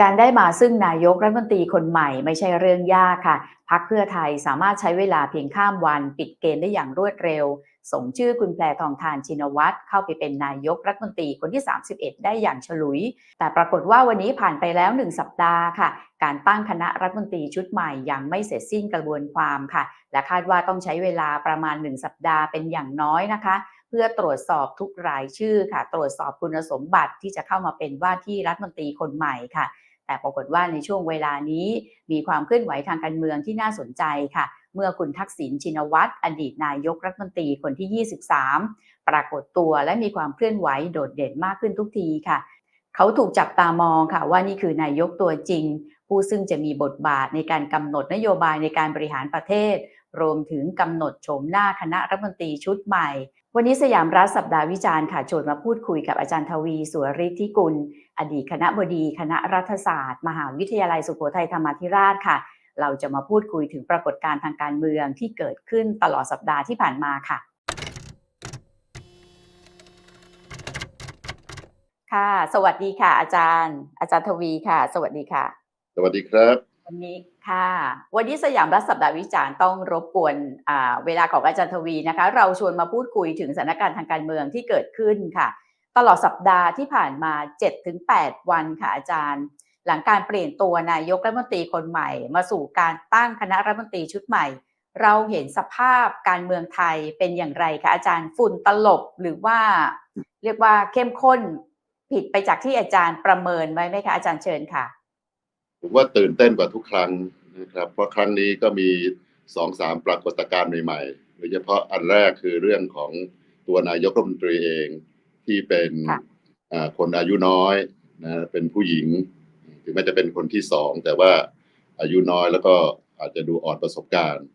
การได้มาซึ่งนายกรัฐมนตรีคนใหม่ไม่ใช่เรื่องยากค่ะ พักเพื่อไทยสามารถใช้เวลาเพียงข้ามวัน ปิดเกมได้อย่างรวดเร็ว ส่งชื่อคุณแพรทองทานชินวัตรเข้าไปเป็นนายกรัฐมนตรีคนที่ 31 ได้อย่างฉลุย แต่ปรากฏว่าวันนี้ผ่านไปแล้ว 1 สัปดาห์ค่ะ การตั้งคณะรัฐมนตรีชุดใหม่ยังไม่เสร็จสิ้นกระบวนความค่ะ และคาดว่าต้องใช้เวลาประมาณ 1 สัปดาห์เป็นอย่างน้อยนะคะเพื่อตรวจสอบทุกรายชื่อค่ะ ตรวจสอบคุณสมบัติที่จะเข้ามาเป็นว่าที่รัฐมนตรีคนใหม่ค่ะ แต่ปรากฏว่าในช่วงเวลานี้มีความเคลื่อนไหวทางการเมืองที่น่าสนใจค่ะ เมื่อคุณทักษิณชินวัตรอดีตนายกรัฐมนตรีคนที่ 23 ปรากฏตัวและมีความเคลื่อนไหวโดดเด่นมากขึ้นทุกทีค่ะ เขาถูกจับตามองค่ะว่านี่คือนายกตัวจริง ผู้ซึ่งจะมีบทบาทในการกำหนดนโยบายในการบริหารประเทศ รวมถึงกำหนดโฉมหน้าคณะรัฐมนตรีชุดใหม่วันนี้สยามรัฐสัปดาห์วิจารณ์ค่ะโจทย์มาพูดคุยกับอาจารย์ทวีสุวริทธิกุล อดีตคณะบดีคณะรัฐศาสตร์ มหาวิทยาลัยสุโขทัยธรรมาธิราชค่ะ เราจะมาพูดคุยถึงปรากฏการณ์ทางการเมืองที่เกิดขึ้นตลอดสัปดาห์ที่ผ่านมาค่ะค่ะ สวัสดีค่ะ อาจารย์ อาจารย์ทวีค่ะ สวัสดีค่ะ สวัสดีครับวันนี้ค่ะ วันนี้สยามรัฐสัปดาห์วิจารณ์ต้องรบกวนอ่าเวลาของอาจารย์ทวีนะคะ เราชวนมาพูดคุยถึงสถานการณ์ทางการเมืองที่เกิดขึ้นค่ะ ตลอดสัปดาห์ที่ผ่านมา 7-8 วันค่ะอาจารย์ หลังการเปลี่ยนตัวนายกรัฐมนตรีคนใหม่ มาสู่การตั้งคณะรัฐมนตรีชุดใหม่ เราเห็นสภาพการเมืองไทยเป็นอย่างไรคะอาจารย์ฝุ่นตลบหรือว่า เรียกว่าเข้มข้นผิดไปจากที่อาจารย์ประเมินไว้ไหมคะอาจารย์เชิญค่ะผมว่าตื่นเต้นกว่าทุกครั้งนะครับ เพราะครั้งนี้ก็มีสองสามปรากฏการณ์ใหม่ๆโดยเฉพาะอันแรกคือเรื่องของตัวนายกรัฐมนตรีเอง ที่เป็นค่ะอ่าคนอายุน้อยนะเป็นผู้หญิง ถึงแม้จะเป็นคนที่สองแต่ว่าอายุน้อยแล้วก็อาจจะดูอ่อนประสบการณ์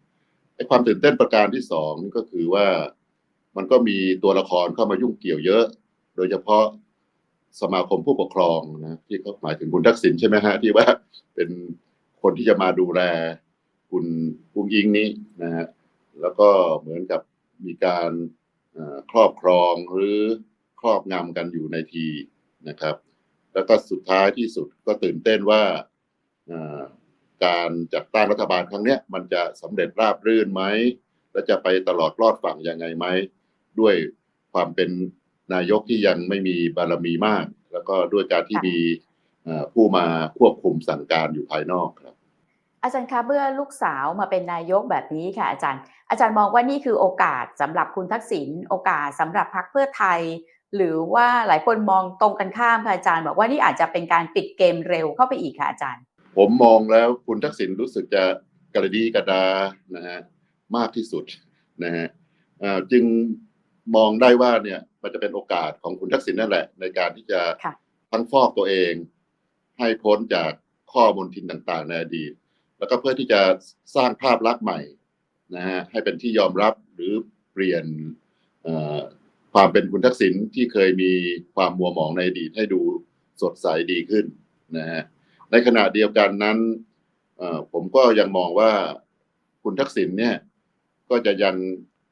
ไอ้ความตื่นเต้นประการที่สองนี่ก็คือว่ามันก็มีตัวละครเข้ามายุ่งเกี่ยวเยอะ โดยเฉพาะสมาคมผู้ปกครองนะที่เขาหมายถึงคุณทักษิณใช่ไหมฮะที่ว่าเป็นคนที่จะมาดูแลคุณอุ้งอิงนี้นะฮะแล้วก็เหมือนกับมีการเอ่อครอบครองหรือ ครอบงำกันอยู่ในทีนะครับ แล้วก็สุดท้ายที่สุดก็ตื่นเต้นว่าการจัดตั้งรัฐบาลครั้งเนี้ยมันจะสำเร็จราบรื่นไหมและจะไปตลอดรอดฝั่งยังไงไหม ด้วยความเป็นนายกที่ยังไม่มีบารมีมาก แล้วก็ด้วยการที่มีผู้มาควบคุมสั่งการอยู่ภายนอกครับ อาจารย์คะเมื่อลูกสาวมาเป็นนายกแบบนี้ค่ะ อาจารย์ อาจารย์มองว่านี่คือโอกาสสำหรับคุณทักษิณโอกาสสำหรับพรรคเพื่อไทย หรือว่าหลายคนมองตรงกันข้ามค่ะอาจารย์ บอกว่านี่อาจจะเป็นการปิดเกมเร็วเข้าไปอีกค่ะอาจารย์ ผมมองแล้วคุณทักษิณรู้สึกจะกระดีกระดานะฮะมากที่สุดนะฮะเอ่อจึงมองได้ว่าเนี่ยมันจะเป็นโอกาสของคุณทักษิณนั่นแหละ ในการที่จะค่ะทั้งฟอกตัวเอง ให้พ้นจากข้อมนทินต่างๆ ในอดีต แล้วก็เพื่อที่จะสร้างภาพลักษณ์ใหม่นะฮะให้เป็นที่ยอมรับหรือเปลี่ยนเอ่อ ความเป็นคุณทักษิณที่เคยมีความมัวหมองในอดีตให้ดูสดใสดีขึ้นนะฮะในขณะเดียวกันนั้นเอ่อผมก็ยังมองว่าคุณทักษิณเนี่ยก็จะยัง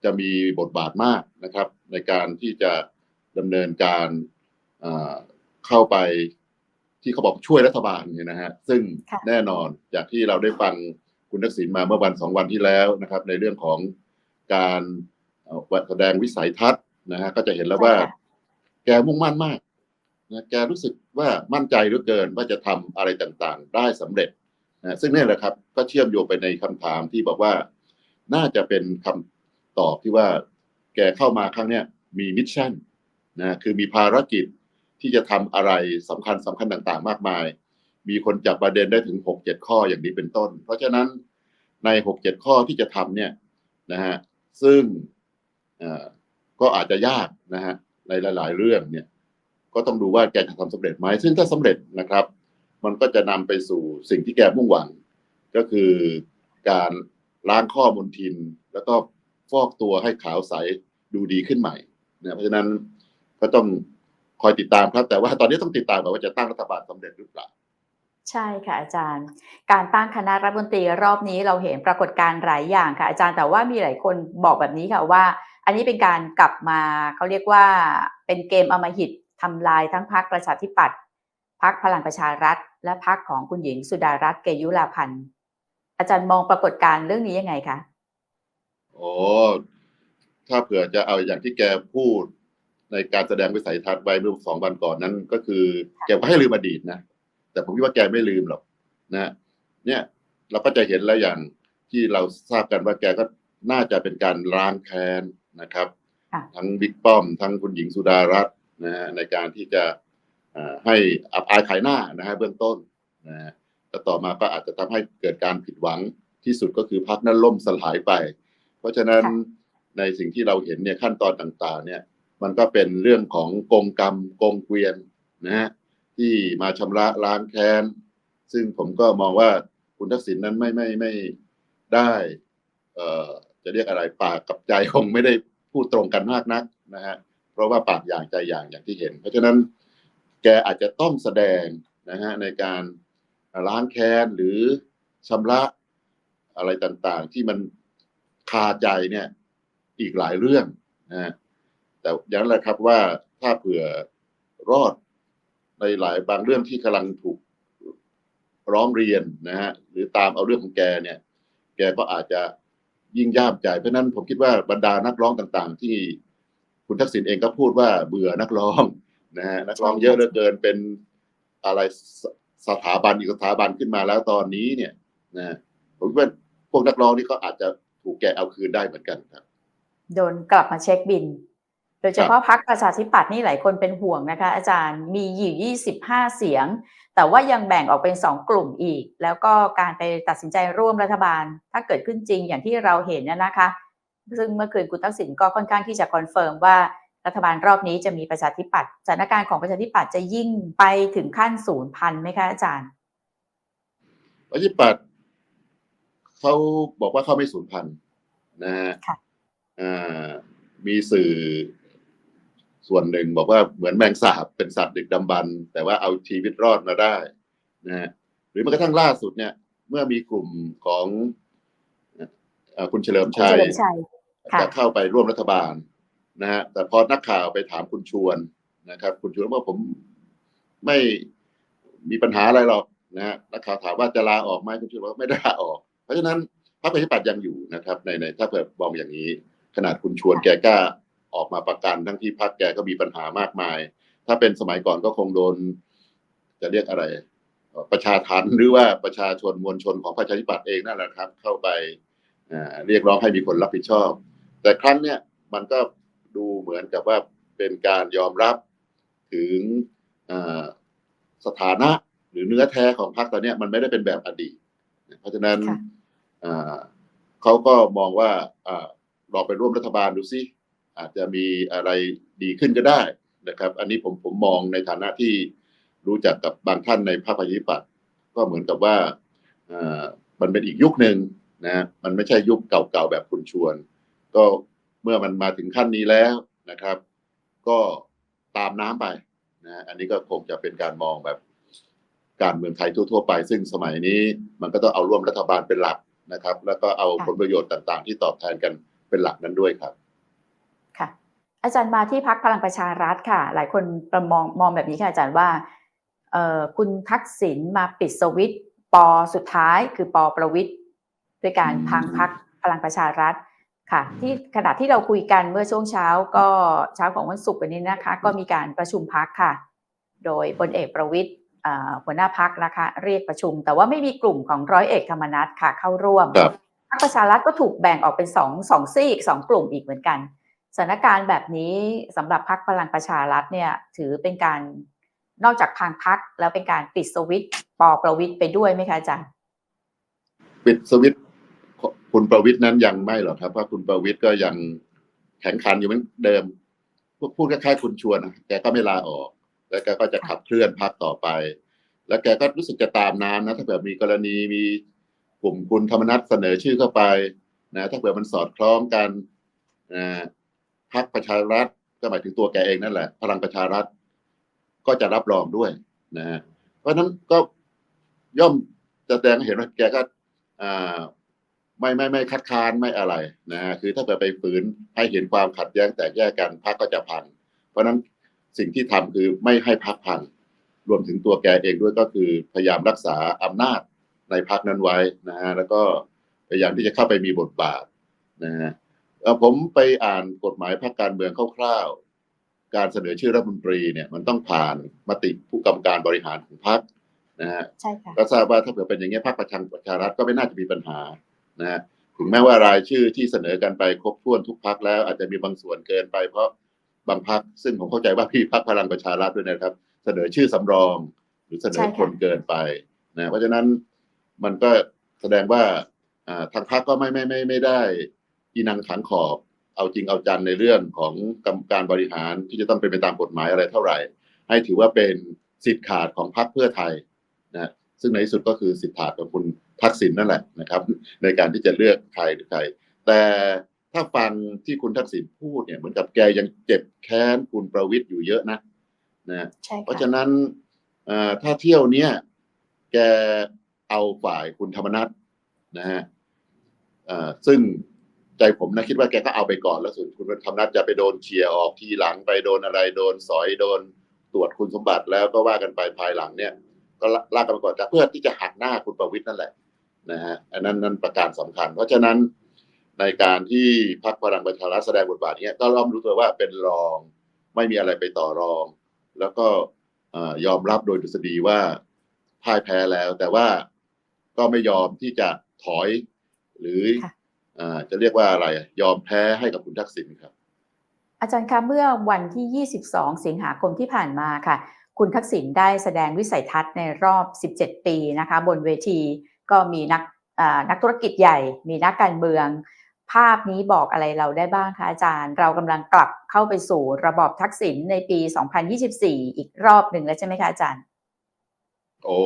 จะมีบทบาทมากนะครับ ในการที่จะดำเนินการเอ่อเข้าไปที่เขาบอกช่วยรัฐบาลเนี่ยนะฮะซึ่งค่ะแน่นอนจากที่เราได้ฟังคุณทักษิณมาเมื่อวันสองวันที่แล้วนะครับ ในเรื่องของการเอ่อแสดงวิสัยทัศน์ นะฮะก็จะเห็นแล้วว่าใช่ค่ะแกมุ่งมั่นมากนะแกรู้สึกว่ามั่นใจเหลือเกินว่าจะทำอะไรต่างๆ ได้สำเร็จนะซึ่งนี่แหละครับ ก็เชื่อมโยงไปในคำถามที่บอกว่า น่าจะเป็นคำตอบที่ว่า แกเข้ามาครั้งเนี้ยมีมิชชั่นนะคือมีภารกิจที่จะทำอะไรสำคัญสำคัญต่างๆ มากมาย มีคนจับประเด็นได้ถึงหกเจ็ดข้ออย่างนี้เป็นต้น เพราะฉะนั้นในหกเจ็ดข้อที่จะทำเนี่ยนะฮะซึ่งเอ่อ ก็อาจจะยากนะฮะในหลาย ๆ เรื่องเนี่ย ก็ต้องดูว่าแกจะทำสำเร็จไหมซึ่งถ้าสำเร็จนะครับ มันก็จะนำไปสู่สิ่งที่แกมุ่งหวัง ก็คือการล้างข้อมนทิน แล้วก็ฟอกตัวให้ขาวใสดูดีขึ้นใหม่นะเพราะฉะนั้นก็ต้องคอยติดตามครับ แต่ว่าตอนนี้ต้องติดตามว่าจะตั้งรัฐบาลสำเร็จหรือเปล่า ใช่ค่ะอาจารย์ การตั้งคณะรัฐมนตรีรอบนี้เราเห็นปรากฏการณ์หลายอย่างค่ะอาจารย์แต่ว่ามีหลายคนบอกแบบนี้ค่ะว่า อันนี้เป็นการกลับมาเขาเรียกว่าเป็นเกมอมหิตทำลายทั้งพรรคประชาธิปัตย์พรรคพลังประชารัฐ และพักของคุณหญิงสุดารัตน์เกยุราพันธ์อาจารย์มองปรากฏการณ์เรื่องนี้ยังไงคะโอ้ถ้าเผื่อจะเอาอย่างที่แกพูดในการแสดงวิสัยทัศน์ไว้เมื่อสองวันก่อนนั้น ก็คือแกก็ให้ลืมอดีตนะ แต่ผมคิดว่าแกไม่ลืมหรอกนะเนี่ยเราก็จะเห็นแล้วอย่างที่เราทราบกันว่าแกก็น่าจะเป็นการล้างแค้นนะครับค่ะทั้งบิ๊กป้อม ทั้งคุณหญิงสุดารัตน์นะฮะในการที่จะเอ่อให้อับอายขายหน้านะฮะเบื้องต้นนะฮะแต่ต่อมาก็อาจจะทำให้เกิดการผิดหวังที่สุดก็คือพักนั้นล่มสลายไป เพราะฉะนั้นค่ะในสิ่งที่เราเห็นเนี่ยขั้นตอนต่างๆ เนี่ย มันก็เป็นเรื่องของกงกรรมกงเกวียนนะฮะ ที่มาชำระล้างแค้น ซึ่งผมก็มองว่าคุณทักษิณนั้นไม่ไม่ไม่ได้เอ่อจะเรียกอะไรปากกับใจคงไม่ได้พูดตรงกันมากนักนะฮะเพราะว่าปากอย่างใจอย่างอย่างที่เห็น เพราะฉะนั้นแกอาจจะต้องแสดงนะฮะในการล้างแค้นหรือชำระอะไรต่างๆ ที่มันคาใจเนี่ยอีกหลายเรื่องนะฮะแต่อย่างนั้นแหละครับว่าถ้าเผื่อรอด ในหลายบางเรื่องที่กำลังถูกร้องเรียนนะฮะหรือตามเอาเรื่องของแกเนี่ย แกก็อาจจะยิ่งย่ามใจ เพราะนั้นผมคิดว่าบรรดานักร้องต่างๆ ที่คุณทักษิณเองก็พูดว่าเบื่อนักร้องนะฮะนักร้องเยอะเหลือเกินเป็นอะไรสถาบันอีกสถาบันขึ้นมาแล้วตอนนี้เนี่ยนะฮะผมคิดว่าพวกนักร้องนี่ก็อาจจะถูกแกเอาคืนได้เหมือนกันครับ โดนกลับมาเช็คบิน โดยเฉพาะพักประชาธิปัตย์นี่หลายคนเป็นห่วงนะคะ อาจารย์มีอยู่ 25 เสียง แต่ว่ายังแบ่งออกเป็น 2 กลุ่มอีก แล้วก็การไปตัดสินใจร่วมรัฐบาล ถ้าเกิดขึ้นจริงอย่างที่เราเห็นเนยนะคะ ซึ่งเมื่อคืนคุณทักษิณก็ค่อนข้างที่จะคอนเฟิร์มว่ารัฐบาลรอบนี้จะมีประชาธิปัตย์สถานการณ์ของประชาธิปัตย์จะยิ่งไปถึงขั้นศูนย์พันไหมคะอาจารย์ประชาธิปัตย์เขาบอกว่าเขาไม่สูญพันธุ์นะฮะค่ะอ่ามีสื่อ ส่วนหนึ่งบอกว่าเหมือนแมงสาบเป็นสัตว์ดึกดำบรรพ์แต่ว่าเอาชีวิตรอดมาได้นะฮะหรือแม้กระทั่งล่าสุดเนี่ย เมื่อมีกลุ่มของเอ่อคุณเฉลิมคุณชัเฉยลิมชัยค่ะจะเข้าไปร่วมรัฐบาลนะฮะแต่พอนักข่าวไปถามคุณชวนนะครับ คุณชวนว่าผมไม่มีปัญหาอะไรหรอกนะฮะนักข่าวถามว่าจะลาออกไหมคุณชวนบอกว่าไม่ได้ลาออก เพราะฉะนั้นพรรคประชาธิปัตย์ยังอยู่นะครับ ในในถ้าเกิดมองอย่างนี้ ขนาดคุณชวนแกกล้า ออกมาประกันทั้งที่พรรคแกก็มีปัญหามากมาย ถ้าเป็นสมัยก่อนก็คงโดน จะเรียกอะไรเอ่อประชาทันหรือว่าประชาชนมวลชนของประชาธิปัตย์เองนั่นแหละครับ เข้าไปอ่าเรียกร้องให้มีคนรับผิดชอบ แต่ครั้งเนี้ยมันก็ดูเหมือนกับว่าเป็นการยอมรับถึงอ่าสถานะหรือเนื้อแท้ของพรรคตอนเนี้ยมันไม่ได้เป็นแบบอดีต เพราะฉะนั้นค่ะอ่าเขาก็มองว่าอ่าลองไปร่วมรัฐบาลดูซิ อาจจะมีอะไรดีขึ้นก็ได้นะครับ อันนี้ผมผมมองในฐานะที่รู้จักกับบางท่านในพรรคประชาธิปัตย์ก็เหมือนกับว่าอ่ามันเป็นอีกยุคหนึ่งนะมันไม่ใช่ยุคเก่าๆแบบคุณชวน ก็เมื่อมันมาถึงขั้นนี้แล้วนะครับ ก็ตามน้ำไปนะอันนี้ก็คงจะเป็นการมองแบบการเมืองไทยทั่วๆไป ซึ่งสมัยนี้มันก็ต้องเอาร่วมรัฐบาลเป็นหลักนะครับ แล้วก็เอาผลประโยชน์ต่างๆ ที่ตอบแทนกันเป็นหลักนั้นด้วยครับ อาจารย์มาที่พักพลังประชารัฐค่ะ หลายคนประมองมองแบบนี้ค่ะอาจารย์ว่าเอ่อคุณทักษิณมาปิดสวิตช์ปอสุดท้ายคือปอประวิทย์ด้วยการพังพักพลังประชารัฐค่ะ ที่ขณะที่เราคุยกันเมื่อช่วงเช้าก็เช้าของวันศุกร์วันนี้นะคะ ก็มีการประชุมพักค่ะ โดยพลเอกประวิทย์อ่าหัวหน้าพักนะคะ เรียกประชุม แต่ว่าไม่มีกลุ่มของร้อยเอกธรรมนัฐค่ะเข้าร่วมครับพรรคประชารัฐก็ถูกแบ่งออกเป็นสองสองซีกสองกลุ่มอีกเหมือนกัน สถานการณ์แบบนี้สำหรับพรรคพลังประชารัฐเนี่ยถือเป็นการนอกจากพังพักแล้วเป็นการปิดสวิตปอประวิทย์ไปด้วยไหมคะอาจารย์ปิดสวิตคุณประวิทย์นั้นยังไม่หรอกครับ เพราะคุณประวิทย์ก็ยังแข็งขันอยู่เหมือนเดิมพูดคล้ายๆคุณชวนนะแกก็ไม่ลาออก แล้วแกก็จะขับเคลื่อนพรรคต่อไป แล้วแกก็รู้สึกจะตามน้ำนะ ถ้าเกิดมีกรณีมีกลุ่มคุณธรรมนัฐเสนอชื่อเข้าไปนะถ้าเกิดมันสอดคล้องกันนะ พรรคประชารัฐก็หมายถึงตัวแกเองนั่นแหละ พลังประชารัฐ ก็จะรับรองด้วยนะเพราะฉะนั้นก็ย่อมจะแสดงเห็นว่าแกก็อ่ไม่ไม่ไม่คัดค้านไม่อะไรนะฮะคือถ้าเกิดไปฝืนให้เห็นความขัดแย้งแตกแยกกันพรรคก็จะพัง เพราะฉะนั้นสิ่งที่ทำคือไม่ให้พรรคพังรวมถึงตัวแกเองด้วยก็คือพยายามรักษาอำนาจในพรรคนั้นไว้นะฮะแล้วก็พยายามที่จะเข้าไปมีบทบาทนะฮะ ผมไปอ่านกฎหมายพรรคการเมืองคร่าวๆ การเสนอชื่อรัฐมนตรีเนี่ยมันต้องผ่านมติผู้กำการบริหารของพรรคนะฮะใช่ค่ะก็ทราบว่าถ้าเผื่อเป็นอย่างนี้ยพรรคประชังประชารัฐก็ไม่น่าจะมีปัญหานะฮะถึงแม้ว่ารายชื่อที่เสนอกันไปครบถ้วนทุกพรรคแล้ว อาจจะมีบางส่วนเกินไปเพราะบางพรรคซึ่งผมเข้าใจว่าพี่พรรคพลังประชารัฐด้วยนะครับ เสนอชื่อสำรอง หรือเสนใช่อค่ะคนเกินไปนะเพราะฉะนั้นมันก็แสดงว่าอ่าทางพรรคก็ไม่ไม่ไม่ไม่ได้ อีนังขังขอบ เอาจริงเอาจังในเรื่องของกรรมการบริหารที่จะต้องเป็นไปตามกฎหมายอะไรเท่าไหร่ ให้ถือว่าเป็นสิทธิ์ขาดของพรรคเพื่อไทยนะซึ่งในที่สุดก็คือสิทธิ์ขาดของคุณทักษิณนั่นแหละนะครับ ในการที่จะเลือกใครหรือใคร แต่ถ้าฟังที่คุณทักษิณพูดเนี่ยเหมือนกับแกยังเจ็บแค้นคุณประวิตยอยู่เยอะนะนะใช่เพราะค่ะฉะนั้นเอ่อถ้าเที่ยวเนี้ยแกเอาฝ่ายคุณธรรมนัฐนะฮะเอ่อซึ่ง ใจผมนะคิดว่าแกก็เอาไปก่อนแล้วส่วนคุณธรรมนัฐจะไปโดนเชียร์ออกทีหลังไปโดนอะไรโดนสอยโดนตรวจคุณสมบัติแล้วก็ว่ากันไปภายหลังเนี่ย ก็ลากกันไปก่อนแต่เพื่อที่จะหักหน้าคุณประวิตยนั่นแหละนะฮะอันนั้นนั่นประการสำคัญ เพราะฉะนั้นในการที่พรรคพลังประชารัฐแสดงบทบาทเนี้ยก็ร่อมรู้ตัวว่าเป็นรองไม่มีอะไรไปต่อรอง แล้วก็ยอมรับโดยดุษฎีว่าพ่ายแพ้แล้ว แต่ว่าก็ไม่ยอมที่จะถอยหรือ จะเรียกว่าอะไรยอมแพ้ให้กับคุณทักษิณครับ อาจารย์คะเมื่อวันที่ 22 สิงหาคมที่ผ่านมาค่ะ คุณทักษิณได้แสดงวิสัยทัศน์ในรอบ 17 ปีนะคะ บนเวทีก็มีนักอ่านักธุรกิจใหญ่ มีนักการเมือง ภาพนี้บอกอะไรเราได้บ้างคะอาจารย์ เรากำลังกลับเข้าไปสู่ระบอบทักษิณในปี 2024 อีกรอบหนึ่งแล้วใช่ไหมคะอาจารย์ โอ้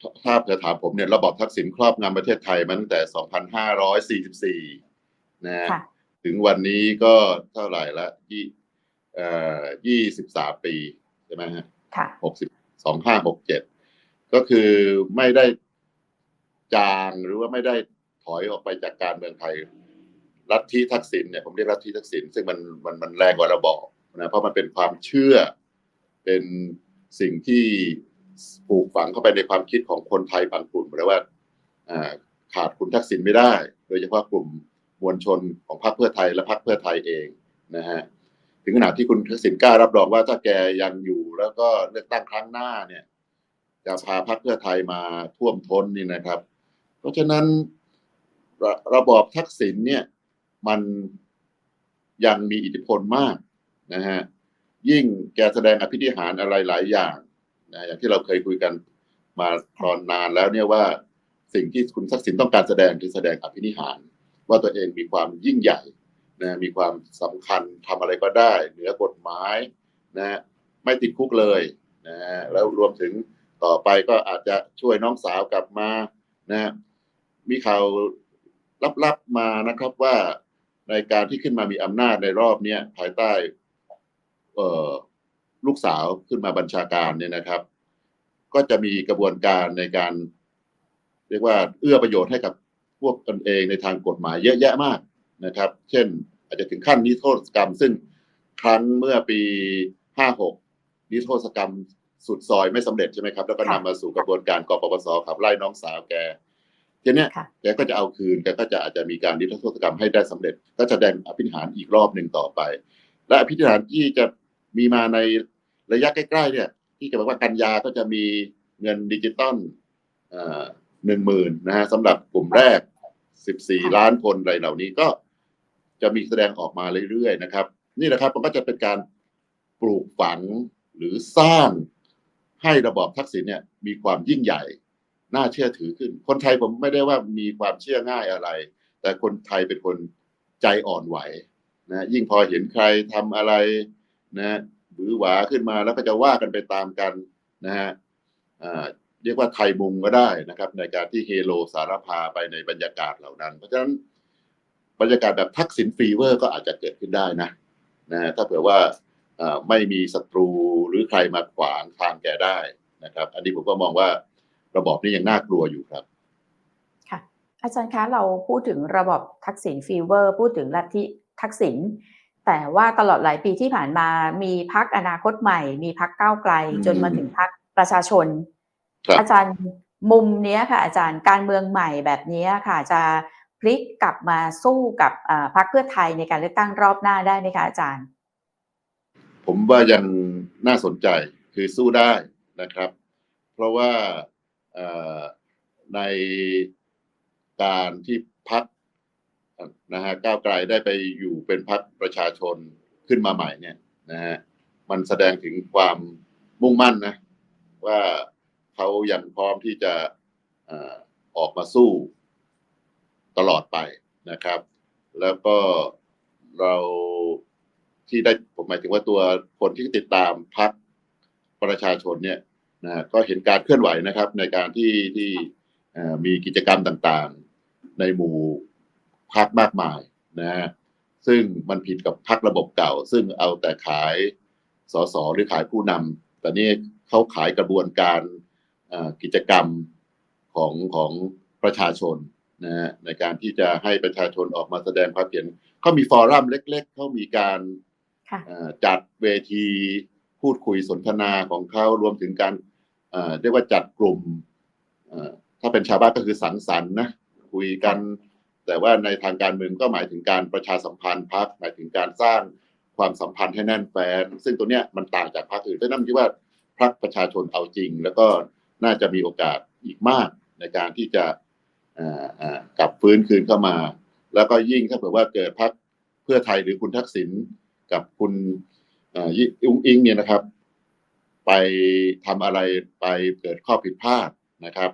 ถ้าถ้าจะถามผมเนี่ยระบอบทักษิณครอบงำประเทศไทยมาตั้งแต่ 2544 นะฮะค่ะถึงวันนี้ก็เท่าไหร่ละยี่เอ่อยี่สิบสามปีใช่ไหมฮะค่ะหกสิบสองห้าหกเจ็ดก็คือไม่ได้จางหรือว่าไม่ได้ถอยออกไปจากการเมืองไทยลัทธิทักษิณเนี่ยผมเรียกลัทธิทักษิณซึ่งมันมันมันแรงกว่าระบอบนะเพราะมันเป็นความเชื่อเป็นสิ่งที่ ปลูกฝังเข้าไปในความคิดของคนไทยบางกลุ่มเลยว่าอ่าขาดคุณทักษิณไม่ได้ โดยเฉพาะกลุ่มมวลชนของพรรคเพื่อไทยและพรรคเพื่อไทยเองนะฮะถึงขนาดที่คุณทักษิณกล้ารับรองว่าถ้าแกยังอยู่แล้วก็เลือกตั้งครั้งหน้าเนี่ยจะพาพรรคเพื่อไทยมาท่วมท้นนี่นะครับ เพราะฉะนั้นระระบอบทักษิณเนี่ยมันยังมีอิทธิพลมากนะฮะยิ่งแกแสดงอภิธิหารอะไรหลายอย่าง นะอย่างที่เราเคยคุยกันมาตอนนานแล้วเนี่ยว่าสิ่งที่คุณทักษิณต้องการแสดงคือแสดงอภินิหาร ว่าตัวเองมีความยิ่งใหญ่นะมีความสำคัญทำอะไรก็ได้ เหนือกฎหมายนะไม่ติดคุกเลยนะแล้วรวมถึงต่อไปก็อาจจะช่วยน้องสาวกลับมานะมีข่าวลับๆมานะครับว่าในการที่ขึ้นมามีอำนาจในรอบนี้ภายใต้ เอ่อ ลูกสาวขึ้นมาบัญชาการเนี่ยนะครับ ก็จะมีกระบวนการในการ เรียกว่าเอื้อประโยชน์ให้กับพวกตนเองในทางกฎหมายเยอะแยะมากนะครับ เช่น อาจจะถึงขั้นนิรโทษกรรม ซึ่งครั้งเมื่อปี 56นิรโทษกรรมสุดซอยไม่สำเร็จใช่ไหมครับ แล้วก็นำค่ะมาสู่กระบวนการกปปสขับไล่น้องสาวแกทีเนี้ยค่ะแกก็จะเอาคืนแกก็จะอาจจะมีการนิรโทษกรรมให้ได้สำเร็จ ก็จะแสดงอภินิหารอีกรอบหนึ่งต่อไป และอภินิหารที่จะ มีมาในระยะใกล้ๆเนี่ย ที่จะบอกว่ากันยาก็จะมีเงินดิจิตอลหนึ่งหมื่นนะฮะสำหรับกลุ่มแรก 14 ล้านคนอะไรเหล่านี้ก็จะมีแสดงออกมาเรื่อยๆนะครับ นี่แหละครับมันก็จะเป็นการปลูกฝังหรือสร้างให้ระบอบทักษิณเนี่ยมีความยิ่งใหญ่ น่าเชื่อถือขึ้น คนไทยผมไม่ได้ว่ามีความเชื่อง่ายอะไร แต่คนไทยเป็นคนใจอ่อนไหวนะยิ่งพอเห็นใครทำอะไร นะบือหวาขึ้นมาแล้วก็จะว่ากันไปตามกันนะฮะเรียกว่าไทยมุงก็ได้นะครับ ในการที่เฮโลสารพาไปในบรรยากาศเหล่านั้น เพราะฉะนั้นบรรยากาศแบบทักษิณฟีเวอร์ก็อาจจะเกิดขึ้นได้นะนะถ้าเผื่อว่าไม่มีศัตรูหรือใครมาขวางทางแกได้นะครับ อันนี้ผมก็มองว่าระบอบนี้ยังน่ากลัวอยู่ครับค่ะอาจารย์คะเราพูดถึงระบบทักษิณฟีเวอร์ พูดถึงลัทธิทักษิณ แต่แต่ว่าตลอดหลายปีที่ผ่านมามีพักอนาคตใหม่ มีพักก้าวไกลอืมจนมาถึงพักประชาชนครับอาจารย์มุมเนี้ยค่ะ อาจารย์การเมืองใหม่แบบเนี้ยค่ะ จะพลิกกลับมาสู้กับอ่าพักเพื่อไทยในการเลือกตั้งรอบหน้าได้ไหมคะอาจารย์ ผมว่ายังน่าสนใจคือสู้ได้นะครับ เพราะว่าเอ่อในการที่พัก นะฮะก้าวไกลได้ไปอยู่เป็นพักประชาชนขึ้นมาใหม่เนี่ยนะฮะมันแสดงถึงความมุ่งมั่นนะว่าเขายังพร้อมที่จะออกมาสู้ตลอดไปนะครับ แล้วก็เราที่ได้ผมหมายถึงว่าตัวคนที่ติดตามพักประชาชนเนี่ยนะก็เห็นการเคลื่อนไหวนะครับ ในการที่ที่มีกิจกรรมต่างๆ ในหมู่ พักมากมายนะฮะซึ่งมันผิดกับพักระบบเก่า ซึ่งเอาแต่ขายสสหรือขายผู้นำแต่นี่เขาขายกระบวนการเอ่อกิจกรรมของของประชาชนนะฮะในการที่จะให้ประชาชนออกมาแสดงความเห็นเขามีฟอรัมเล็ก ๆเขามีการค่ะเอ่อจัดเวทีพูดคุยสนทนาของเขารวมถึงการเอ่อเรียกว่าจัดกลุ่มเอ่อถ้าเป็นชาวบ้านก็คือสังสรรค์นะคุยกัน แต่ว่าในทางการเมืองก็หมายถึงการประชาสัมพันธ์พักหมายถึงการสร้างความสัมพันธ์ให้แน่นแฟนซึ่งตัวเนี้ยมันต่างจากพรรคอื่นเพราะฉะนั้นคิดว่าพรรคประชาชนเอาจริง แล้วก็น่าจะมีโอกาสอีกมากในการที่จะกลับฟื้นคืนเข้ามา แล้วก็ยิ่งถ้าเผื่อว่าเกิดพรรคเพื่อไทยหรือคุณทักษิณกับคุณอุ้งอิงเนี่ยนะครับ ไปทำอะไรไปเกิดข้อผิดพลาดนะครับ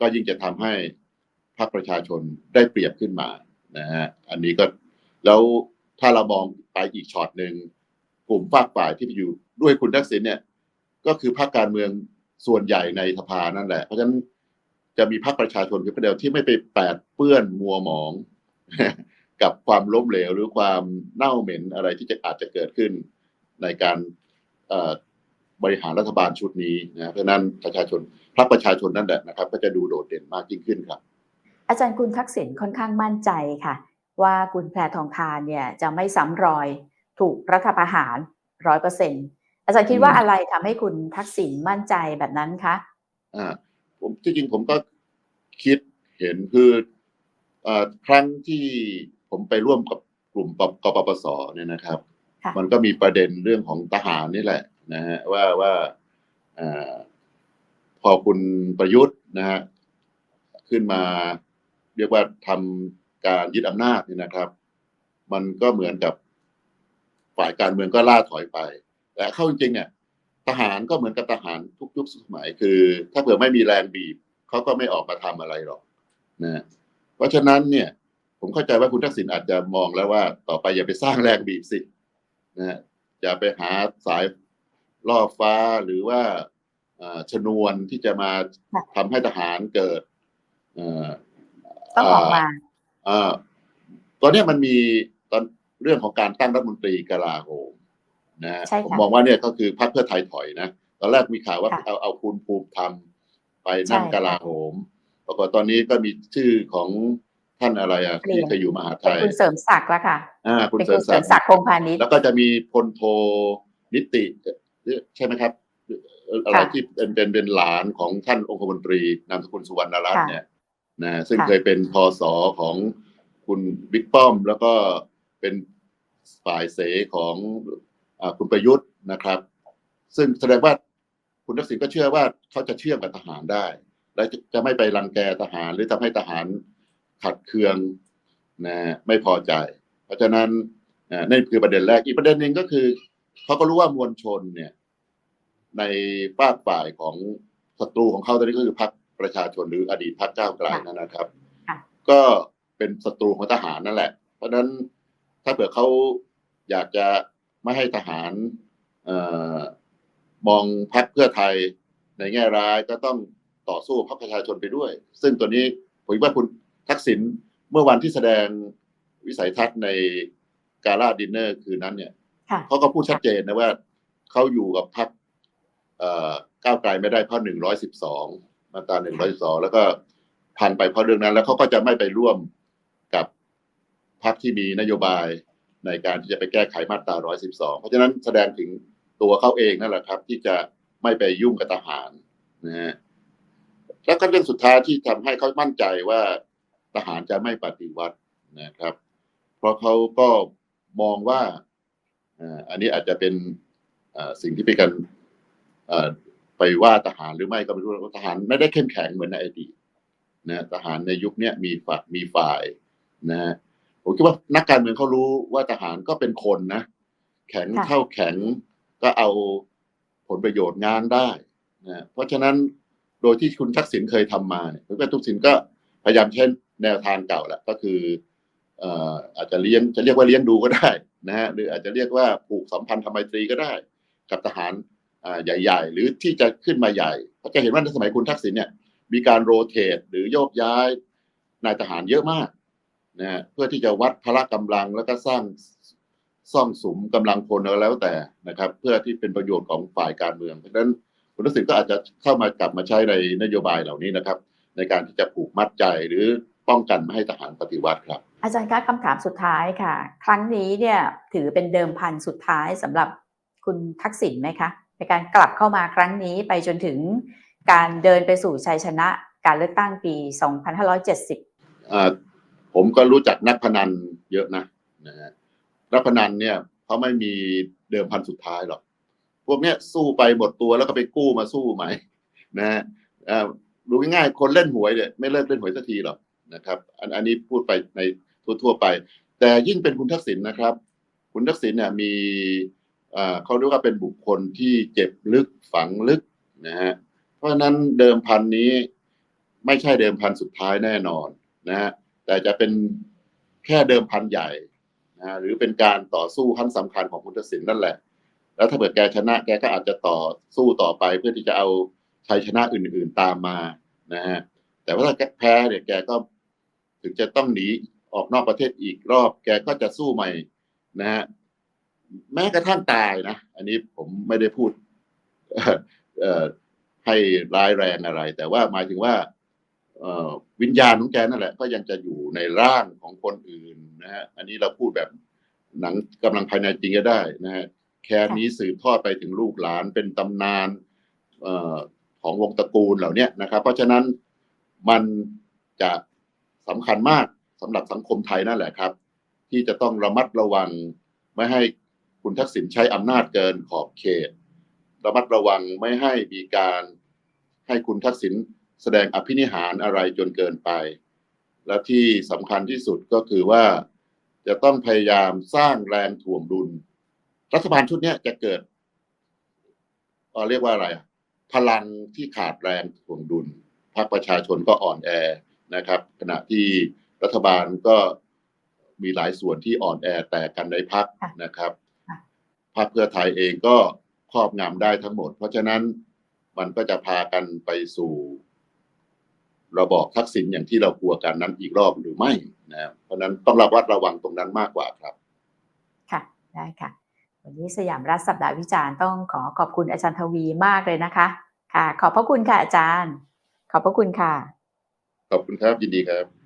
ก็ยิ่งจะทำให้ พรรคประชาชนได้เปรียบขึ้นมานะฮะอันนี้ก็แล้วถ้าเรามองไปอีกช็อตหนึ่งกลุ่มฝากฝ่ายที่ไปอยู่ด้วยคุณทักษิณเนี่ยก็คือพรรคการเมืองส่วนใหญ่ในสภานั่นแหละ เพราะฉะนั้นจะมีพรรคประชาชนเพียงเดียวที่ไม่ไปแปดเปื้อนมัวหมอง กับความล้มเหลวหรือความเน่าเหม็นอะไรที่จะอาจจะเกิดขึ้นในการบริหารรัฐบาลชุดนี้นะเพราะนั้นประชาชนพรรคประชาชนนั่นแหละนะครับ ก็จะดูโดดเด่นมากยิ่งขึ้นครับ อาจารย์คุณทักษิณค่อนข้างมั่นใจค่ะ ว่าคุณแพรทองทานเนี่ยจะไม่ซ้ำรอยถูกรัฐประหารร้อยเปอร์เซ็นอาจารย์คิดว่าอืมอะไรทำให้คุณทักษิณมั่นใจแบบนั้นคะอ่าผมที่จริงผมก็คิดเห็นคือเอ่อครั้งที่ผมไปร่วมกับกลุ่มปกปปสเนี่ยนะครับค่ะมันก็มีประเด็นเรื่องของทหารนี่แหละนะฮะว่าว่าเอ่อพอคุณประยุทธ์นะฮะขึ้นมา เรียกว่าทำการยึดอำนาจเนี่ยนะครับ มันก็เหมือนกับฝ่ายการเมืองก็ล่าถอยไป แต่เข้าจริงๆเนี่ย ทหารก็เหมือนกับทหารทุกยุคสมัย คือ ถ้าเผื่อไม่มีแรงบีบเขาก็ไม่ออกมาทำอะไรหรอกนะเพราะฉะนั้นเนี่ย ผมเข้าใจว่าคุณทักษิณอาจจะมองแล้วว่า ต่อไปอย่าไปสร้างแรงบีบสินะอย่าไปหาสายล่อฟ้าหรือว่าเอ่อชนวนที่จะมาค่ะทำให้ทหารเกิดเอ่อ ต้องออกมาเอ่อตอนเนี้ยมันมีตอนเรื่องของการตั้งรัฐมนตรีกลาโหมนะฮะใช่ค่ะผมมองว่าเนี่ยก็คือพรรคเพื่อไทยถอยนะตอนแรกมีข่าวว่าค่ะเอาเอาคุณภูมิธรรมไปนั่งใช่ค่ะกลาโหมปรากฏตอนนี้ก็มีชื่อของท่านอะไรอะเปลี่ที่ยนเคยอยู่มหาไทเป็นยคุณเสริมศักดิ์แล้วค่ะอ่าคุณเป็นเสริคุมณเสริมศัศักกดิ์ดิ์พงษ์พาณิชย์แล้วก็จะมีพลโทนิติเอ่อใช่ไหมครับเอ่ออะไรค่ะที่เป็นเป็นเป็นหลานของท่านองคมนตรีนามสกุลสุวรรณรัตน์ค่ะเนี่ย นะซึ่งค่ะเคยเป็นพศของคุณบิ๊กป้อม แล้วก็เป็นฝ่ายเสของอาคุณประยุทธ์นะครับ ซึ่งแสดงว่าคุณทักษิณก็เชื่อว่าเขาจะเชื่อมกับทหารได้ และจะจะไม่ไปรังแกทหาร หรือทำให้ทหารขัดเคืองนะไม่พอใจ เพราะฉะนั้นอ่านั่นคือประเด็นแรกอีกประเด็นหนึ่งก็คือเขาก็รู้ว่ามวลชนเนี่ย ในฝากฝ่ายของศัตรูของเขาตอนนี้ก็คือพรรค ประชาชนหรืออดีตพรรคก้าวไกลค่ะนั่นนะครับค่ะก็เป็นศัตรูของทหารนั่นแหละ เพราะฉะนั้นถ้าเผื่อเขาอยากจะไม่ให้ทหารเอ่อมองพรรคเพื่อไทยในแง่ร้ายก็ต้องต่อสู้พรรคประชาชนไปด้วย ซึ่งตัวนี้ผมคิดว่าคุณทักษิณเมื่อวันที่แสดงวิสัยทัศน์ในกาลาดินเนอร์คืนนั้นเนี่ยค่ะเขาก็พูดชัดเจนนะว่าเขาอยู่กับพรรคเอ่อก้าวไกลไม่ได้เพราะหนึ่งร้อยสิบสอง มาตราหนึ่งร้อยสองแล้วก็พันไปเพราะเรื่องนั้น แล้วเขาก็จะไม่ไปร่วมกับพรรคที่มีนโยบายในการที่จะไปแก้ไขมาตรา112เพราะฉะนั้นแสดงถึงตัวเขาเองนั่นแหละครับ ที่จะไม่ไปยุ่งกับทหารนะฮะแล้วก็เรื่องสุดท้ายที่ทำให้เขามั่นใจว่าทหารจะไม่ปฏิวัตินะครับ เพราะเขาก็มองว่าอ่าอันนี้อาจจะเป็นอ่าสิ่งที่เป็นการอ่า ไปว่าทหารหรือไม่ก็ไม่รู้ว่าทหารไม่ได้เข้มแข็งเหมือนในอดีตนะทหารในยุคเนี้ยมีฝักมีฝ่ายนะฮะผมคิดว่านักการเมืองเขารู้ว่าทหารก็เป็นคนนะ แข็งค่ะเท่าแข็งก็เอาผลประโยชน์งานได้นะเพราะฉะนั้นโดยที่คุณทักษิณเคยทำมาเนี่ยคุณทักษิณก็พยายามใช้แนวทางเก่าแหละก็คือเอ่ออาจจะเลี้ยงจะเรียกว่าเลี้ยงดูก็ได้นะฮะหรืออาจจะเรียกว่าผูกสัมพันธ์ทำไมตรีก็ได้ กับทหารอ่า ใหญ่ ๆ หรือที่จะขึ้นมาใหญ่เราจะเห็นว่าในสมัยคุณทักษิณเนี่ย มีการโรเตทหรือโยกย้ายนายทหารเยอะมากนะเพื่อที่จะวัดพละกำลังแล้วก็สร้างซ่องสุมกำลังพลแล้วแต่นะครับ เพื่อที่เป็นประโยชน์ของฝ่ายการเมืองเพราะฉะนั้นคุณทักษิณก็อาจจะเข้ามากลับมาใช้ในนโยบายเหล่านี้นะครับ ในการที่จะผูกมัดใจหรือป้องกันไม่ให้ทหารปฏิวัติครับ อาจารย์คะคำถามสุดท้ายค่ะ ครั้งนี้เนี่ยถือเป็นเดิมพันสุดท้ายสำหรับคุณทักษิณไหมคะ ในการกลับเข้ามาครั้งนี้ไปจนถึงการเดินไปสู่ชัยชนะการเลือกตั้งปี 2570 ผมก็รู้จักนักพนันเยอะนะนะฮะนักพนันเนี่ยเขาไม่มีเดิมพันสุดท้ายหรอก พวกเนี้ยสู้ไปหมดตัวแล้วก็ไปกู้มาสู้ใหม่นะฮะอ่าดูง่ายๆคนเล่นหวยเนี่ยไม่เลิกเล่นหวยสักทีหรอกนะครับ อันอันนี้พูดไปในทั่วๆไป แต่ยิ่งเป็นคุณทักษิณนะครับ คุณทักษิณเนี่ยมี เขาเรียกว่าเป็นบุคคลที่เจ็บลึกฝังลึกนะฮะเพราะนั้นเดิมพันนี้ไม่ใช่เดิมพันสุดท้ายแน่นอนนะฮะแต่จะเป็นแค่เดิมพันใหญ่นะฮะหรือเป็นการต่อสู้ขั้นสำคัญของคุณทักษิณนั่นแหละ แล้วถ้าเกิดแกชนะแกก็อาจจะต่อสู้ต่อไปเพื่อที่จะเอาชัยชนะอื่น ๆตามมานะฮะแต่ว่าถ้าแกแพ้เนี่ยแกก็ถึงจะต้องหนีออกนอกประเทศอีกรอบ แกก็จะสู้ใหม่นะฮะ แม้กระทั่งตายนะ อันนี้ผมไม่ได้พูดให้ร้ายแรงอะไร แต่ว่าหมายถึงว่าวิญญาณของแกนั่นแหละ ก็ยังจะอยู่ในร่างของคนอื่นนะฮะอันนี้เราพูดแบบหนังกำลังภายในจริงก็ได้นะฮะแค่นี้สืบทอดไปถึงลูกหลานเป็นตำนานออของวงตระกูลเหล่านี้นะครับ เพราะฉะนั้นมันจะสำคัญมากสำหรับสังคมไทยนั่นแหละครับ ที่จะต้องระมัดระวังไม่ให้ คุณทักษิณใช้อำนาจเกินขอบเขต ระมัดระวังไม่ให้มีการให้คุณทักษิณแสดงอภินิหารอะไรจนเกินไป และที่สำคัญที่สุดก็คือว่าจะต้องพยายามสร้างแรงถ่วงดุล รัฐบาลชุดเนี้ยจะเกิดเอ่อเรียกว่าอะไรอะพลังที่ขาดแรงถ่วงดุลพรรคประชาชนก็อ่อนแอนะครับ ขณะที่รัฐบาลก็มีหลายส่วนที่อ่อนแอแต่กันในพรรคนะครับค่ะ พรรคเพื่อไทยเองก็ครอบงำได้ทั้งหมด เพราะฉะนั้นมันก็จะพากันไปสู่ระบอบทักษิณอย่างที่เรากลัวกันนั้นอีกรอบหรือไม่นะครับเพราะฉะนั้นต้องระวัดระวังตรงนั้นมากกว่าครับ ค่ะได้ค่ะ วันนี้สยามรัฐสัปดาห์วิจารณ์ต้องขอขอบคุณอาจารย์ทวีมากเลยนะคะ ค่ะ ขอบพระคุณค่ะอาจารย์ ขอบพระคุณค่ะ ขอบคุณครับยินดีครับ